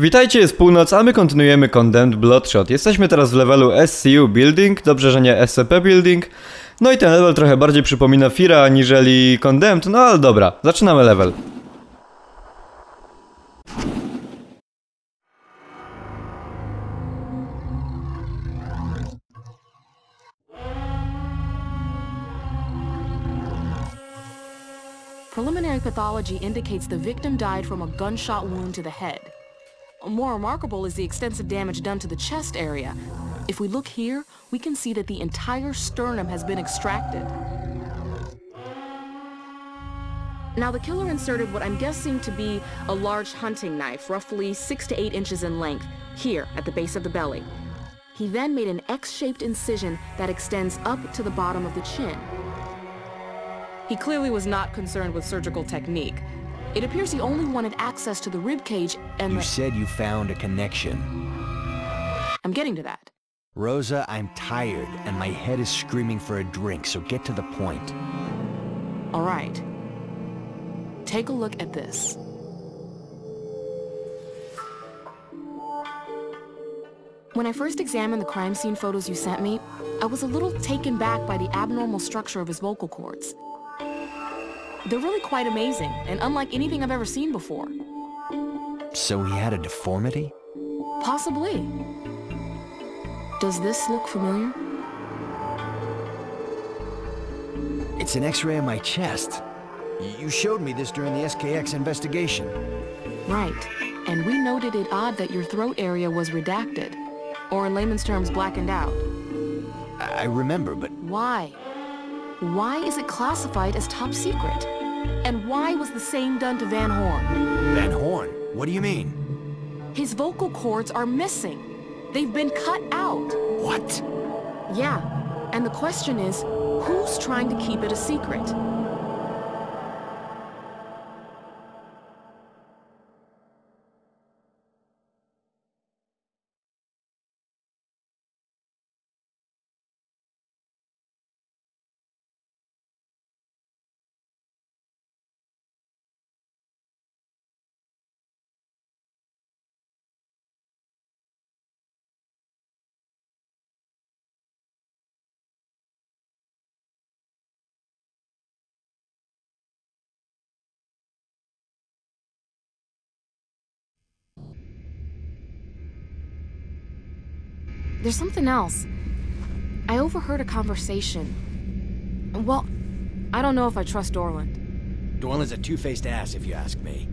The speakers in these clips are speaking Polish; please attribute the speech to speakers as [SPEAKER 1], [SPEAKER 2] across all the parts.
[SPEAKER 1] Witajcie, jest północ, a my kontynuujemy Condemned Bloodshot. Jesteśmy teraz w levelu SCU Building, dobrze, że nie SCP Building. No i ten level trochę bardziej przypomina Fira aniżeli Condemned, no ale dobra, zaczynamy level.
[SPEAKER 2] Preliminary pathology indicates the victim died from a gunshot wound to the head. More remarkable is the extensive damage done to the chest area. If we look here, we can see that the entire sternum has been extracted. Now, the killer inserted what I'm guessing to be a large hunting knife, roughly six to eight inches in length, here at the base of the belly. He then made an X-shaped incision that extends up to the bottom of the chin. He clearly was not concerned with surgical technique. It appears he only wanted access to the rib cage and
[SPEAKER 3] You said you found a connection.
[SPEAKER 2] I'm getting to that.
[SPEAKER 3] Rosa, I'm tired, and my head is screaming for a drink, so get to the point.
[SPEAKER 2] All right. Take a look at this. When I first examined the crime scene photos you sent me, I was a little taken back by the abnormal structure of his vocal cords. They're really quite amazing, and unlike anything I've ever seen before.
[SPEAKER 3] So he had a deformity?
[SPEAKER 2] Possibly. Does this look familiar?
[SPEAKER 3] It's an x-ray of my chest. You showed me this during the SKX investigation.
[SPEAKER 2] Right. And we noted it odd that your throat area was redacted. Or in layman's terms, blackened out.
[SPEAKER 3] I I remember, but
[SPEAKER 2] Why? Why is it classified as top secret? And why was the same done to Van Horn?
[SPEAKER 3] Van Horn, what do you mean?
[SPEAKER 2] His vocal cords are missing. They've been cut out.
[SPEAKER 3] What?
[SPEAKER 2] Yeah. And the question is, who's trying to keep it a secret? There's something else. I overheard a conversation. Well, I don't know if I trust Dorland.
[SPEAKER 3] Dorland's a two-faced ass, if you ask me.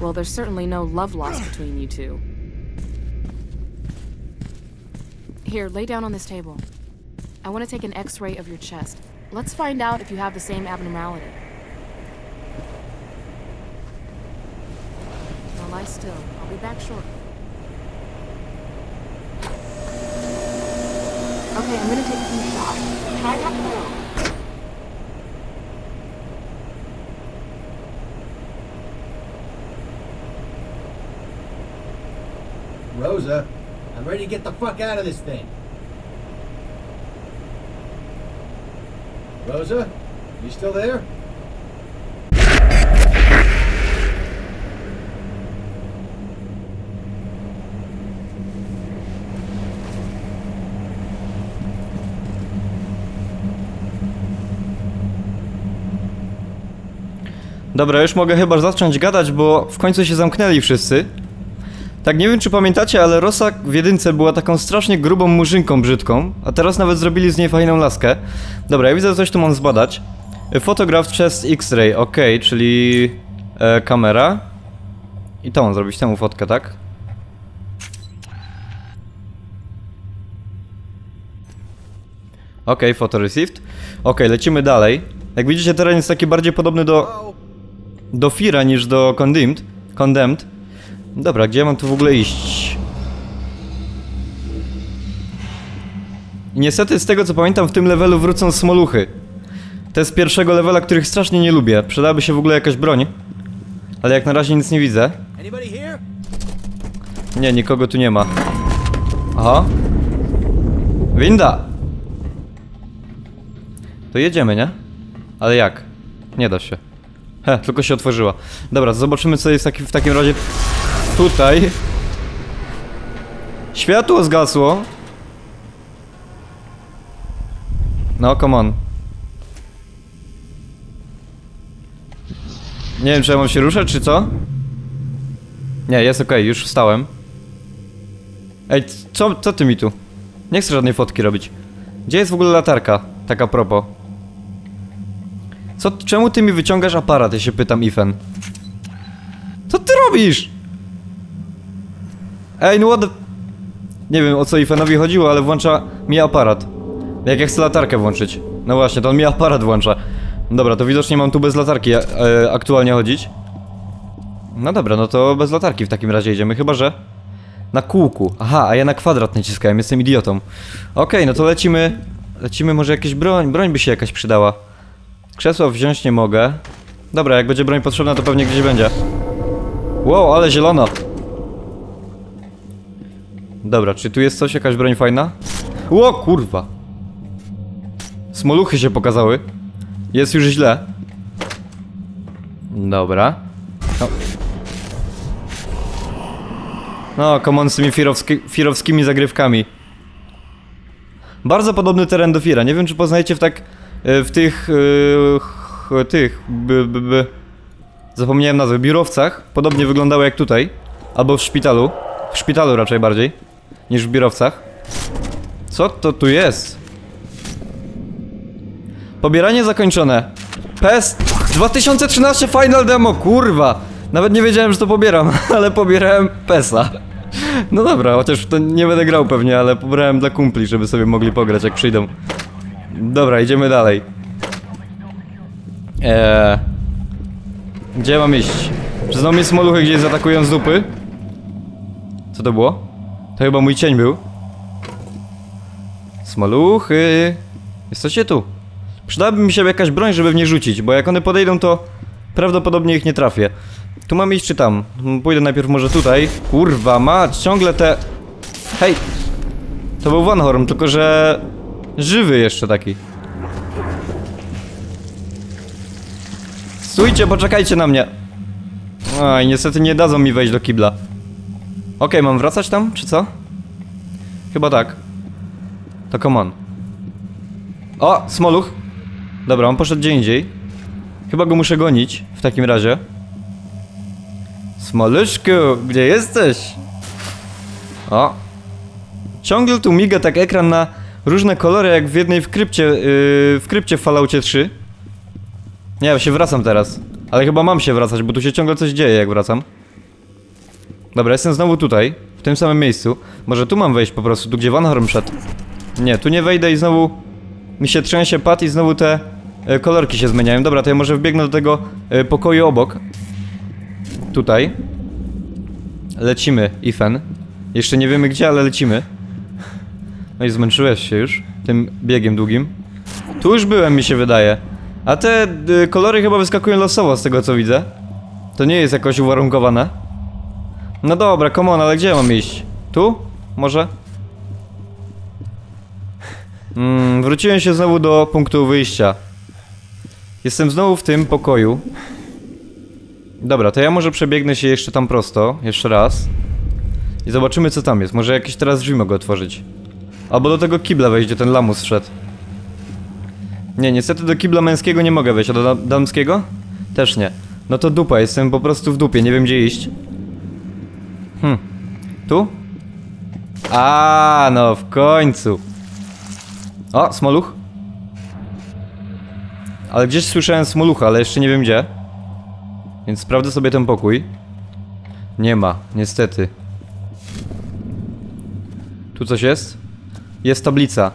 [SPEAKER 2] Well, there's certainly no love lost between you two. Here, lay down on this table. I want to take an x-ray of your chest. Let's find out if you have the same abnormality. Now lie still. I'll be back shortly. Okay, I'm gonna take few shots. Try not to move.
[SPEAKER 4] Rosa, I'm ready to get the fuck out of this thing. Rosa, you still there?
[SPEAKER 1] Dobra, już mogę chyba zacząć gadać, bo w końcu się zamknęli wszyscy. Tak, nie wiem czy pamiętacie, ale Rosa w jedynce była taką strasznie grubą murzynką brzydką, a teraz nawet zrobili z niej fajną laskę. Dobra, ja widzę, coś tu mam zbadać. Fotograf chest X-ray, ok, czyli e, kamera. I to mam zrobić, temu fotkę, tak? Ok, photo received. Ok, lecimy dalej. Jak widzicie, teren jest taki bardziej podobny do do Fira niż do Condemned. Condemned. Dobra, gdzie ja mam tu w ogóle iść? Niestety z tego co pamiętam w tym levelu wrócą smoluchy. Te z pierwszego levela, których strasznie nie lubię. Przydałaby się w ogóle jakaś broń. Ale jak na razie nic nie widzę. Nie, nikogo tu nie ma. Aha. Winda! To jedziemy, nie? Ale jak? Nie da się. He, tylko się otworzyła. Dobra, zobaczymy co jest taki, w takim razie... tutaj. Światło zgasło. No, come on. Nie wiem, czy ja mam się ruszać, czy co? Nie, jest okej, już wstałem. Ej, co, co ty mi tu? Nie chcę żadnej fotki robić. Gdzie jest w ogóle latarka? Tak a propos. Co, czemu ty mi wyciągasz aparat? Ja się pytam, Ifen. Co ty robisz? Ej, no what the... Nie wiem o co Ifenowi chodziło, ale włącza mi aparat. Jak ja chcę latarkę włączyć. No właśnie, to on mi aparat włącza. Dobra, to widocznie mam tu bez latarki e, aktualnie chodzić. No dobra, no to bez latarki w takim razie idziemy, chyba że... Na kółku. Aha, a ja na kwadrat naciskałem, jestem idiotą. Okej, no to lecimy... Lecimy, może jakieś broń, broń by się jakaś przydała. Krzesła wziąć nie mogę. Dobra, jak będzie broń potrzebna, to pewnie gdzieś będzie. Wow, ale zielono. Dobra, czy tu jest coś, jakaś broń fajna? Ło, kurwa. Smoluchy się pokazały. Jest już źle. Dobra. No. No, come on z tymi firowski, firowskimi zagrywkami. Bardzo podobny teren do Fira. Nie wiem, czy poznajecie w tak... y, w tych... ch- tych... B, b, b. Zapomniałem nazwy. Biurowcach. Podobnie wyglądały jak tutaj. Albo w szpitalu. W szpitalu raczej bardziej. Niż w biurowcach. Co to tu jest? Pobieranie zakończone. PES 2013 Final Demo, kurwa! Nawet nie wiedziałem, że to pobieram, ale pobierałem PESa. No dobra, chociaż to nie będę grał pewnie, ale pobrałem dla kumpli, żeby sobie mogli pograć jak przyjdą. Dobra, idziemy dalej. Eee... Gdzie mam iść? Znowu mnie smoluchy gdzieś zaatakują z dupy? Co to było? To chyba mój cień był. Smoluchy. Jesteście tu. Przydałaby mi się jakaś broń, żeby w nie rzucić, bo jak one podejdą, to prawdopodobnie ich nie trafię. Tu mam iść czy tam? Pójdę najpierw może tutaj. Kurwa, mać, ciągle te... Hej! To był Van Horn, tylko że... Żywy jeszcze taki. Stójcie, poczekajcie na mnie. Aj, niestety nie dadzą mi wejść do kibla. Okej, mam wracać tam, czy co? Chyba tak. To come on. O, Smoluch. Dobra, on poszedł gdzie indziej. Chyba go muszę gonić, w takim razie. Smoluszku, gdzie jesteś? O. Ciągle tu miga tak ekran na różne kolory, jak w jednej w krypcie, yy, w krypcie w Falloutie 3. Nie, ja się wracam teraz. Ale chyba mam się wracać, bo tu się ciągle coś dzieje, jak wracam. Dobra, jestem znowu tutaj, w tym samym miejscu. Może tu mam wejść po prostu, tu gdzie Van Horn szedł. Nie, tu nie wejdę i znowu mi się trzęsie pad i znowu te e, kolorki się zmieniają. Dobra, to ja może wbiegnę do tego e, pokoju obok. Tutaj. Lecimy, Ifen. Jeszcze nie wiemy gdzie, ale lecimy. No i zmęczyłeś się już tym biegiem długim. Tu już byłem, mi się wydaje. A te y, kolory chyba wyskakują losowo z tego co widzę. To nie jest jakoś uwarunkowane. No dobra, come on, ale gdzie mam iść? Tu? Może? Mm, wróciłem się znowu do punktu wyjścia. Jestem znowu w tym pokoju. Dobra, to ja może przebiegnę się jeszcze tam prosto, jeszcze raz. I zobaczymy co tam jest. Może jakieś teraz drzwi mogę otworzyć. Albo do tego kibla wejść, gdzie ten lamus wszedł. Nie, niestety do kibla męskiego nie mogę wejść, a do da damskiego? Też nie. No to dupa, jestem po prostu w dupie, nie wiem gdzie iść. Hm. Tu? A, no w końcu. O, smoluch. Ale gdzieś słyszałem smolucha, ale jeszcze nie wiem gdzie. Więc sprawdzę sobie ten pokój. Nie ma, niestety. Tu coś jest? Jest tablica.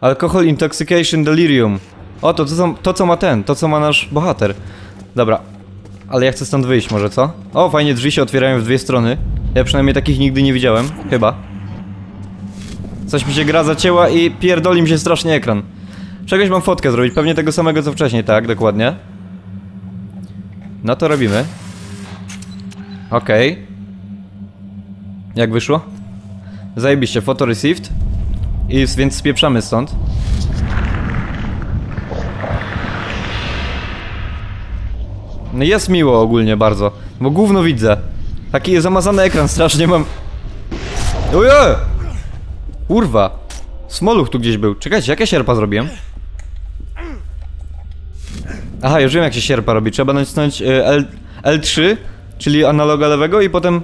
[SPEAKER 1] Alcohol Intoxication Delirium. O, to, to, to co ma ten, to co ma nasz bohater. Dobra. Ale ja chcę stąd wyjść może, co? O, fajnie drzwi się otwierają w dwie strony. Ja przynajmniej takich nigdy nie widziałem, chyba. Coś mi się gra zacięła i pierdoli mi się strasznie ekran. Czegoś mam fotkę zrobić, pewnie tego samego co wcześniej, tak, dokładnie. No to robimy. Okej. Jak wyszło? Zajebiście, photo received. I więc spieprzamy stąd. No jest miło ogólnie bardzo, bo gówno widzę. Taki zamazany ekran strasznie mam. Oje! Kurwa. Smoluch tu gdzieś był. Czekajcie, jak ja sierpa zrobiłem? Aha, już wiem jak się sierpa robi. Trzeba nacisnąć y, L, L3, czyli analoga lewego i potem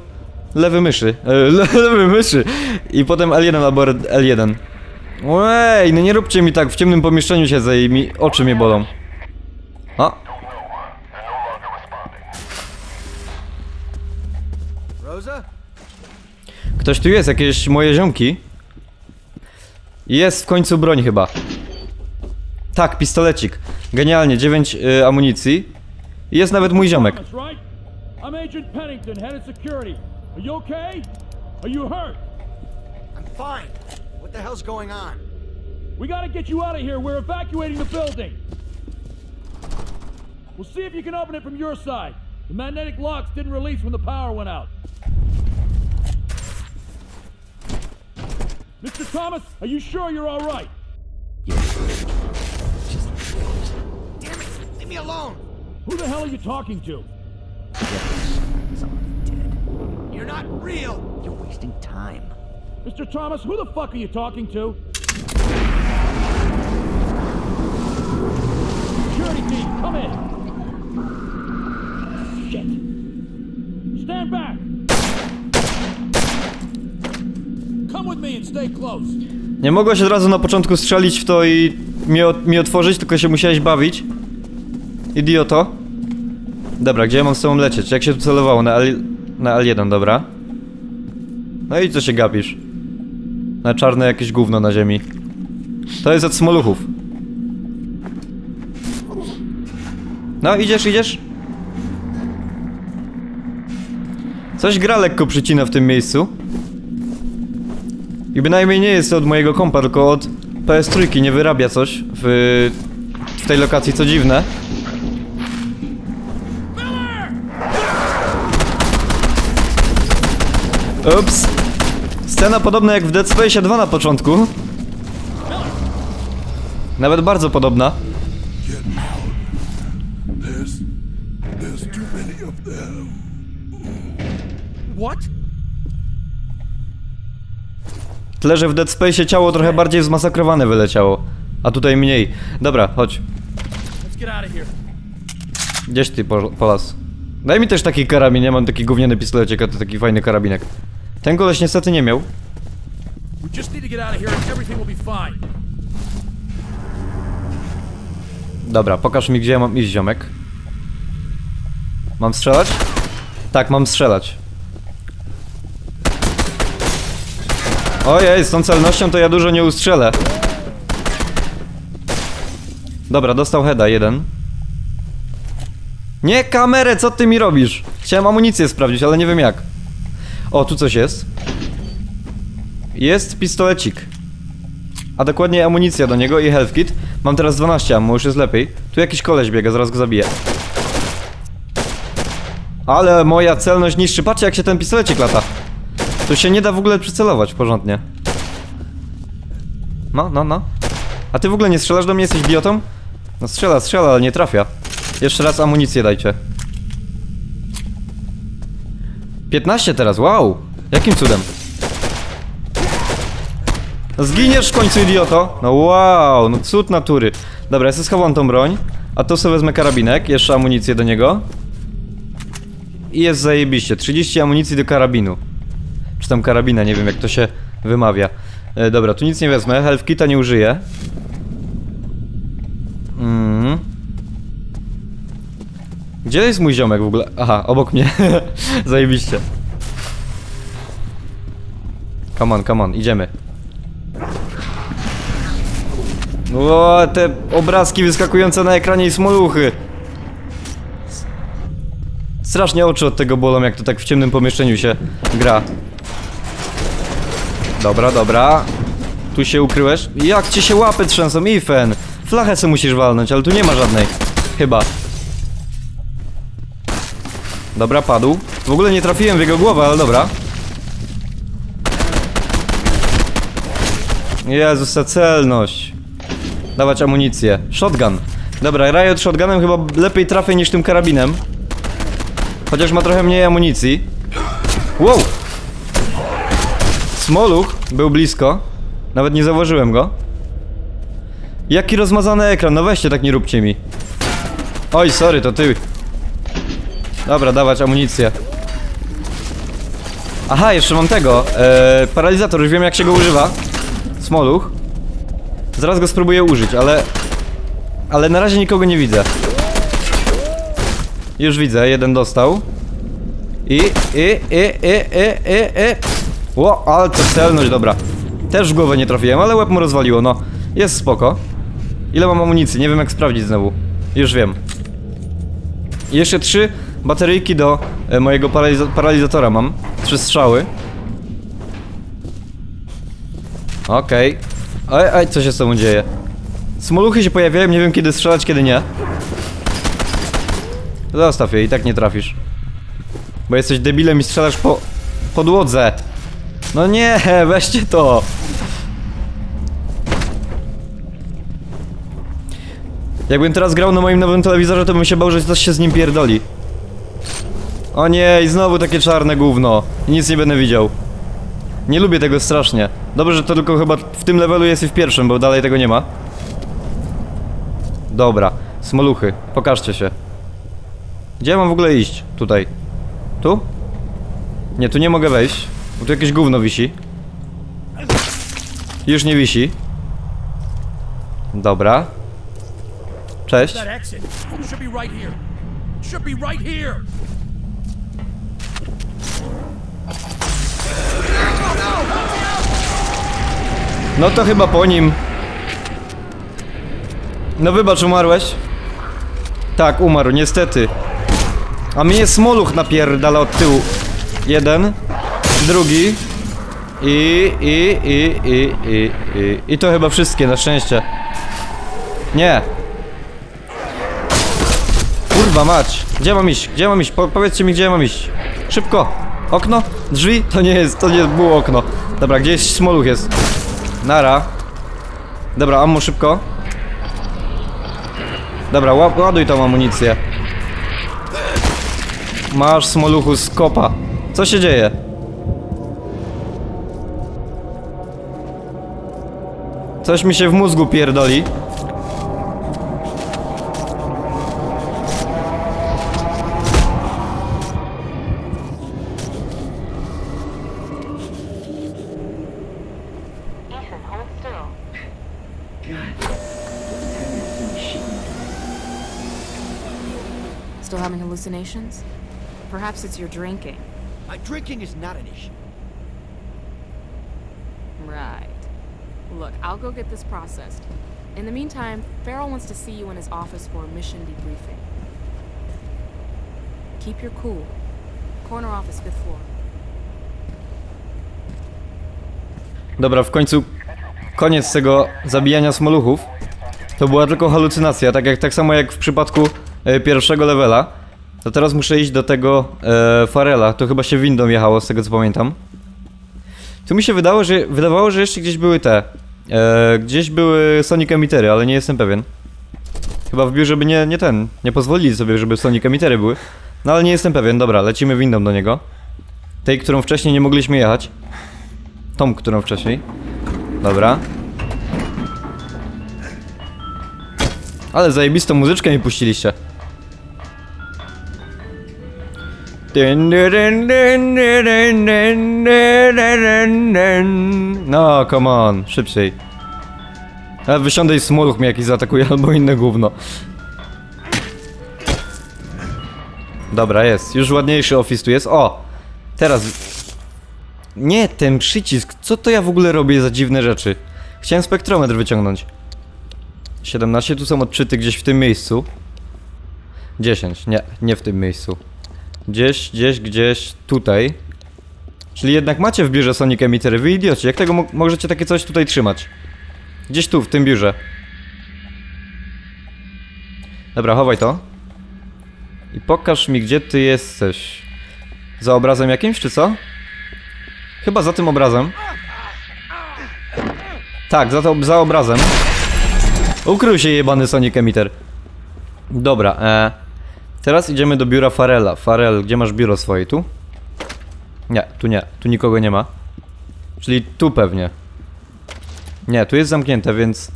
[SPEAKER 1] lewy myszy. Le, lewy myszy. I potem L1 albo L1. Ej, no nie róbcie mi tak, w ciemnym pomieszczeniu siedzę i mi oczy mnie bolą. A? Ktoś tu jest, jakieś moje ziomki. Jest w końcu broń chyba. Tak, pistolecik. Genialnie, 9 y, amunicji. I jest nawet mój ziomek.
[SPEAKER 5] I'm Agent Pennington, head of security. Are you okay? Are you hurt?
[SPEAKER 3] I'm fine. What the hell's going on?
[SPEAKER 5] We gotta get you out of here. We're evacuating the building. We'll see if you can open it from your side. The magnetic locks didn't release when the power went out. Mr. Thomas, are you sure you're all right?
[SPEAKER 3] Just damn it! Leave me alone!
[SPEAKER 5] Who the hell are you talking to?
[SPEAKER 3] You're not real!
[SPEAKER 6] You're wasting time.
[SPEAKER 5] Mr. Thomas, who the fuck are you talking to? Security team, come in. Shit. Stand back. Come with me and stay close.
[SPEAKER 1] Nie mogłeś od razu na początku strzelić w to i mi otworzyć, tylko się musiałeś bawić. Idioto. Dobra, gdzie ja mam z tobą lecieć? Jak się tu celowało? Na, L, na L1, dobra. No i co się gapisz? Na czarne jakieś gówno na ziemi. To jest od smoluchów. No, idziesz, idziesz? Coś gra lekko przycina w tym miejscu. I bynajmniej nie jest od mojego kompa, tylko od PS3 nie wyrabia coś w, w tej lokacji, co dziwne. Ups. Scena podobna jak w Dead Space 2 na początku. Nawet bardzo podobna. Tyle, że w Dead Space ciało trochę bardziej zmasakrowane wyleciało. A tutaj mniej. Dobra, chodź. Gdzieś ty, po, Polas? Daj mi też taki karabin, ja mam taki gówniany pistolecik, a to taki fajny karabinek. Ten koleś niestety nie miał. Dobra, pokaż mi gdzie ja mam iść, ziomek. Mam strzelać? Tak, mam strzelać. Ojej, z tą celnością to ja dużo nie ustrzelę. Dobra, dostał heada, jeden. Nie, kamerę, co ty mi robisz? Chciałem amunicję sprawdzić, ale nie wiem jak. O, tu coś jest. Jest pistolecik. A dokładnie amunicja do niego i health kit. Mam teraz 12 ammo, już jest lepiej. Tu jakiś koleś biega, zaraz go zabiję. Ale moja celność niszczy. Patrzcie jak się ten pistolecik lata. Tu się nie da w ogóle przycelować porządnie. No, no, no. A ty w ogóle nie strzelasz do mnie? Jesteś idiotą? No strzela, strzela, ale nie trafia. Jeszcze raz amunicję dajcie. 15 teraz, wow! Jakim cudem? Zginiesz w końcu, idioto! No wow, no cud natury. Dobra, ja sobie schowam tą broń, a to sobie wezmę karabinek, jeszcze amunicję do niego. I jest zajebiście, 30 amunicji do karabinu. Czy tam karabina, nie wiem jak to się wymawia. E, dobra, tu nic nie wezmę, health kita nie użyję. Gdzie jest mój ziomek w ogóle? Aha, obok mnie. Zajebiście. Come on, come on, idziemy. O, te obrazki wyskakujące na ekranie i smoluchy. Strasznie oczy od tego bolą, jak to tak w ciemnym pomieszczeniu się gra. Dobra, dobra. Tu się ukryłeś? Jak ci się łapy trzęsą, Ifen? Flachę se musisz walnąć, ale tu nie ma żadnej. Chyba. Dobra, padł. W ogóle nie trafiłem w jego głowę, ale dobra. Jezus, celność. Dawać amunicję. Shotgun. Dobra, Riot shotgunem chyba lepiej trafię niż tym karabinem. Chociaż ma trochę mniej amunicji. Wow! Smoluch był blisko. Nawet nie zauważyłem go. Jaki rozmazany ekran, no weźcie tak nie róbcie mi. Oj, sorry, to ty. Dobra, dawać amunicję. Aha, jeszcze mam tego. Eee, paralizator, już wiem jak się go używa. Smoluch. Zaraz go spróbuję użyć, ale... Ale na razie nikogo nie widzę. Już widzę, jeden dostał. I, i, i, i, i, i, i. Ło, ale to celność, dobra. Też w głowę nie trafiłem, ale łeb mu rozwaliło, no. Jest spoko. Ile mam amunicji? Nie wiem jak sprawdzić znowu. Już wiem. Jeszcze trzy bateryjki do e, mojego paraliza paralizatora mam. Trzy strzały. Okej. Oj, oj, co się z tobą dzieje? Smoluchy się pojawiają, nie wiem kiedy strzelać, kiedy nie. Zostaw je, i tak nie trafisz. Bo jesteś debilem i strzelasz po podłodze. No nie, weźcie to. Jakbym teraz grał na moim nowym telewizorze, to bym się bał, że coś się z nim pierdoli. O nie, i znowu takie czarne gówno. Nic nie będę widział. Nie lubię tego strasznie. Dobrze, że to tylko chyba w tym levelu jest i w pierwszym, bo dalej tego nie ma. Dobra, smoluchy, pokażcie się. Gdzie ja mam w ogóle iść? Tutaj. Tu? Nie, tu nie mogę wejść, bo tu jakieś gówno wisi. Już nie wisi. Dobra. Cześć. No to chyba po nim. No wybacz, umarłeś? Tak, umarł, niestety. A mnie smoluch napierdala od tyłu. Jeden, drugi i, i, i, i, i, i, i to chyba wszystkie, na szczęście. Nie. Kurwa mać. Gdzie mam iść? Gdzie mam iść? Po powiedzcie mi, gdzie mam iść. Szybko. Okno? Drzwi? To nie jest, to nie było okno. Dobra, gdzieś smoluch jest. Nara. Dobra, ammo szybko. Dobra, ła- ładuj tą amunicję. Masz smoluchu z kopa. Co się dzieje? Coś mi się w mózgu pierdoli.
[SPEAKER 2] Hallucinations? Perhaps it's your drinking.
[SPEAKER 3] My drinking is not an issue.
[SPEAKER 2] Right. Look, I'll go get this processed. In the meantime, Farrell wants to see you in his office for a mission debriefing. Keep your cool. Corner office, fifth floor.
[SPEAKER 1] Dobra, w końcu koniec tego zabijania smoluchów. To była tylko halucynacja, tak jak tak samo jak w przypadku pierwszego levela. To teraz muszę iść do tego e, Farela. To chyba się windą jechało, z tego co pamiętam. Tu mi się wydało, że wydawało, że jeszcze gdzieś były te. E, gdzieś były Sonic emitery, ale nie jestem pewien. Chyba w biurze by nie, nie ten, nie pozwolili sobie, żeby Sonic emitery były. No ale nie jestem pewien, dobra, lecimy windą do niego. Tej, którą wcześniej nie mogliśmy jechać. Tą, którą wcześniej. Dobra. Ale zajebistą muzyczkę mi puściliście. No, come on, szybciej. A wysiądę i smoluch mnie jakiś zaatakuje albo inne gówno. Dobra, jest. Już ładniejszy office tu jest. O! Teraz nie, ten przycisk. Co to ja w ogóle robię za dziwne rzeczy? Chciałem spektrometr wyciągnąć. 17, tu są odczyty gdzieś w tym miejscu. 10, nie, nie w tym miejscu. Gdzieś, gdzieś, gdzieś tutaj. Czyli jednak macie w biurze Sonic Emitery, wy idioci. Jak tego mo możecie takie coś tutaj trzymać? Gdzieś tu, w tym biurze. Dobra, chowaj to. I pokaż mi, gdzie ty jesteś. Za obrazem jakimś, czy co? Chyba za tym obrazem. Tak, za, to, za obrazem. Ukrył się jebany Sonic Emitter. Dobra, e, Teraz idziemy do biura Farela. Farel, gdzie masz biuro swoje? Tu? Nie, tu nie. Tu nikogo nie ma. Czyli tu pewnie. Nie, tu jest zamknięte, więc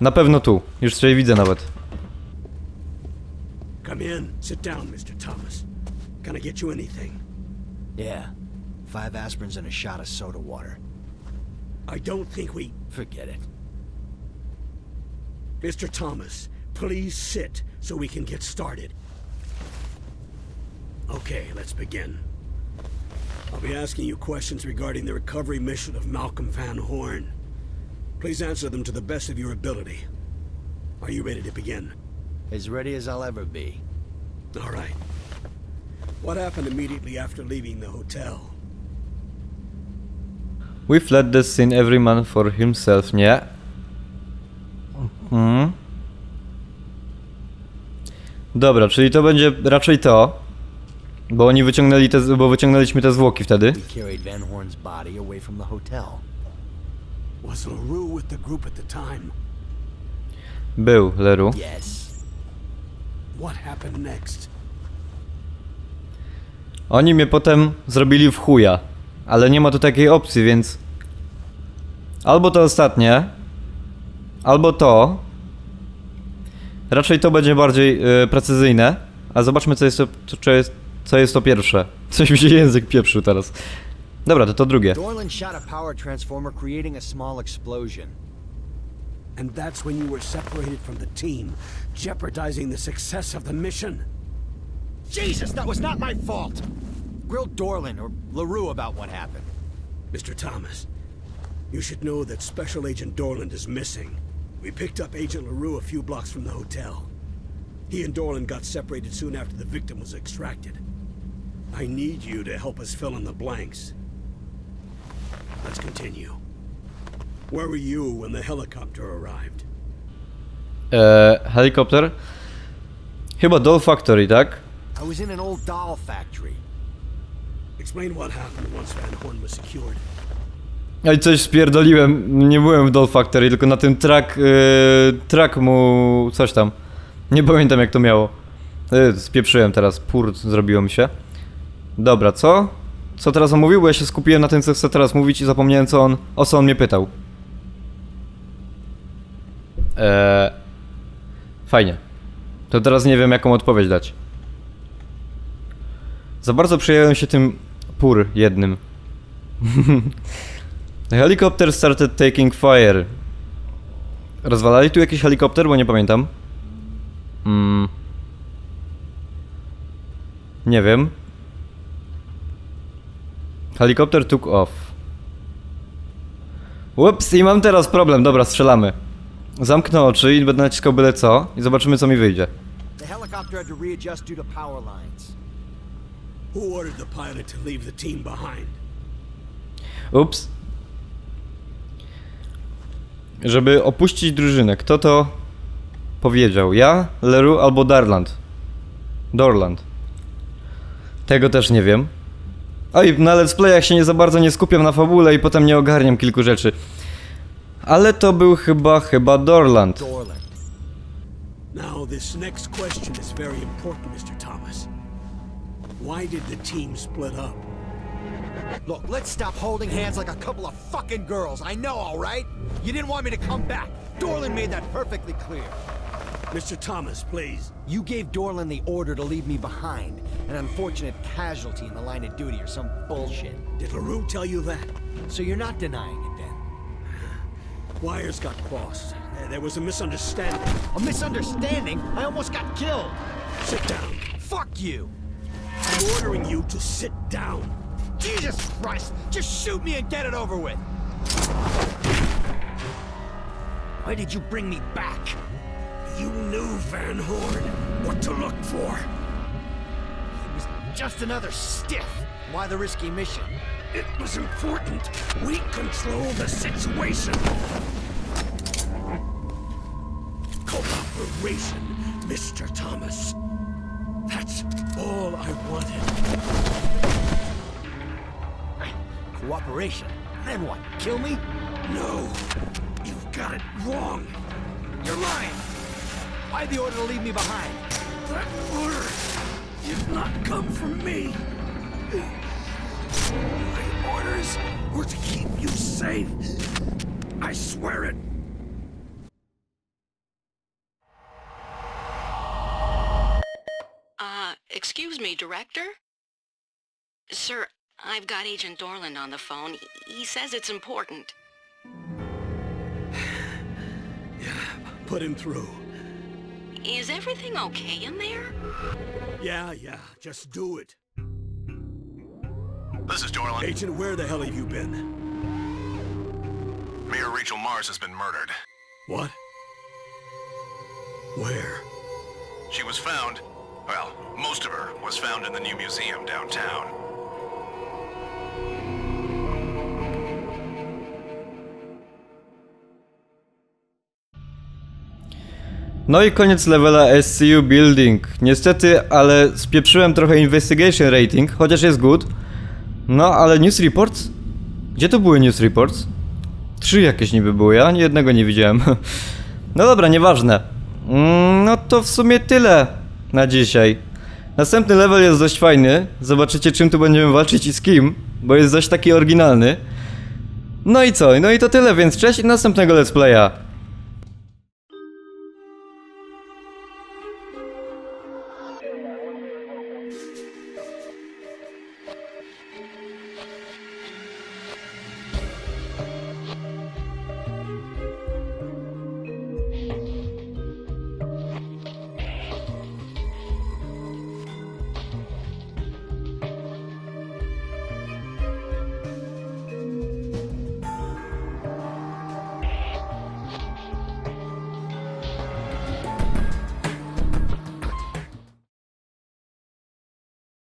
[SPEAKER 1] na pewno tu. Już sobie widzę nawet.
[SPEAKER 7] Come in. Sit down, Mr. Thomas. Can I get you anything?
[SPEAKER 3] Yeah. Five aspirins and a shot of soda water.
[SPEAKER 7] I don't think we...
[SPEAKER 3] Forget it.
[SPEAKER 7] Mr. Thomas, please sit so we can get started. Okay, let's begin. I'll be asking you questions regarding the recovery mission of Malcolm Van Horn. Please answer them to the best of your ability. Are you ready to begin?
[SPEAKER 3] As ready as I'll ever be.
[SPEAKER 7] All right. What happened immediately after leaving the hotel?
[SPEAKER 1] We fled the scene every man for himself, nie? Mhm. Dobra, czyli to będzie raczej to. Bo oni wyciągnęli te, bo wyciągnęliśmy te zwłoki wtedy. Był Leru. Oni mnie potem zrobili w chuja. Ale nie ma tu takiej opcji, więc... Albo to ostatnie, albo to. Raczej to będzie bardziej y, precyzyjne. A zobaczmy, co jest to, co jest, co jest to pierwsze. Coś mi się język pieprzył teraz. Dobra, to to drugie.
[SPEAKER 3] Dorland shot a power transformer, creating a small explosion.
[SPEAKER 7] And that's when you were separated from the team, jeopardizing the success of the mission.
[SPEAKER 3] Jesus, that was not my fault! Grill Dorland or LaRue about what happened.
[SPEAKER 7] Mr. Thomas, you should know that Special Agent Dorland is missing. We picked up Agent LaRue a few blocks from the hotel. He and Dorland got separated soon after the victim was extracted. I need you to help us fill in the blanks. Let's continue. Where were you when the helicopter arrived?
[SPEAKER 1] E, helikopter? Chyba Doll Factory, tak?
[SPEAKER 3] I was in an old doll factory.
[SPEAKER 7] Explain what happened once Van Horn was secured.
[SPEAKER 1] Oj, coś spierdoliłem. Nie byłem w Doll Factory, tylko na tym track, yy, track mu coś tam. Nie pamiętam jak to miało. Yy, spieprzyłem teraz, purt zrobiło mi się. Dobra, co? Co teraz on mówił? Bo ja się skupiłem na tym, co chcę teraz mówić i zapomniałem, co on, o co on mnie pytał. Eee, fajnie. To teraz nie wiem, jaką odpowiedź dać. Za bardzo przejąłem się tym pur jednym. The helicopter started taking fire. Rozwalali tu jakiś helikopter, bo nie pamiętam. Mm. Nie wiem. Helikopter took off. Ups, i mam teraz problem. Dobra, strzelamy. Zamknę oczy i będę naciskał byle co i zobaczymy co mi wyjdzie.
[SPEAKER 3] The helicopter had to readjust due to power lines.
[SPEAKER 7] Who ordered the pilot to leave the team behind?
[SPEAKER 1] Ups. Żeby opuścić drużynę. Kto to powiedział? Ja, Leru albo Darland? Dorland. Tego też nie wiem. Oj, na let's playach się nie za bardzo nie skupiam na fabule i potem nie ogarniam kilku rzeczy. Ale to był chyba, chyba Dorland.
[SPEAKER 3] Dorland.
[SPEAKER 7] Now, this next question is very important, Mr. Thomas. Why did the team split up?
[SPEAKER 3] Look, let's stop holding hands like a couple of fucking girls. I know, all right? You didn't want me to come back. Dorland made that perfectly clear.
[SPEAKER 7] Mr. Thomas, please.
[SPEAKER 3] You gave Dorlan the order to leave me behind. An unfortunate casualty in the line of duty or some bullshit.
[SPEAKER 7] Did LaRue tell you that?
[SPEAKER 3] So you're not denying it then?
[SPEAKER 7] Wires got crossed. There was a misunderstanding.
[SPEAKER 3] A misunderstanding? I almost got killed.
[SPEAKER 7] Sit down.
[SPEAKER 3] Fuck you.
[SPEAKER 7] I'm ordering you to sit down.
[SPEAKER 3] Jesus Christ! Just shoot me and get it over with. Why did you bring me back?
[SPEAKER 7] You knew Van Horn. What to look for.
[SPEAKER 3] He was just another stiff. Why the risky mission?
[SPEAKER 7] It was important. We control the situation. Cooperation, Mr. Thomas. That's all I wanted.
[SPEAKER 3] Cooperation. Then what? Kill me?
[SPEAKER 7] No, you've got it wrong.
[SPEAKER 3] You're lying. Why the order to leave me behind?
[SPEAKER 7] That order did not come from me. My orders were to keep you safe. I swear it.
[SPEAKER 6] Uh, excuse me, Director? Sir, I've got Agent Dorland on the phone. He says it's important.
[SPEAKER 7] Yeah, put him through.
[SPEAKER 6] Is everything okay in there?
[SPEAKER 7] Yeah, yeah, just do it.
[SPEAKER 8] This is Dorland.
[SPEAKER 7] Agent, where the hell have you been?
[SPEAKER 8] Mayor Rachel Mars has been murdered.
[SPEAKER 7] What? Where?
[SPEAKER 8] She was found, well, most of her was found in the new museum downtown.
[SPEAKER 1] No i koniec levela SCU Building. Niestety, ale spieprzyłem trochę Investigation Rating, chociaż jest good. No, ale News Reports? Gdzie to były News Reports? Trzy jakieś niby były, ja ani jednego nie widziałem. No dobra, nieważne. Mm, No to w sumie tyle na dzisiaj. Następny level jest dość fajny. Zobaczycie czym tu będziemy walczyć i z kim, bo jest dość taki oryginalny. No i co? No i to tyle, więc cześć i następnego let's playa.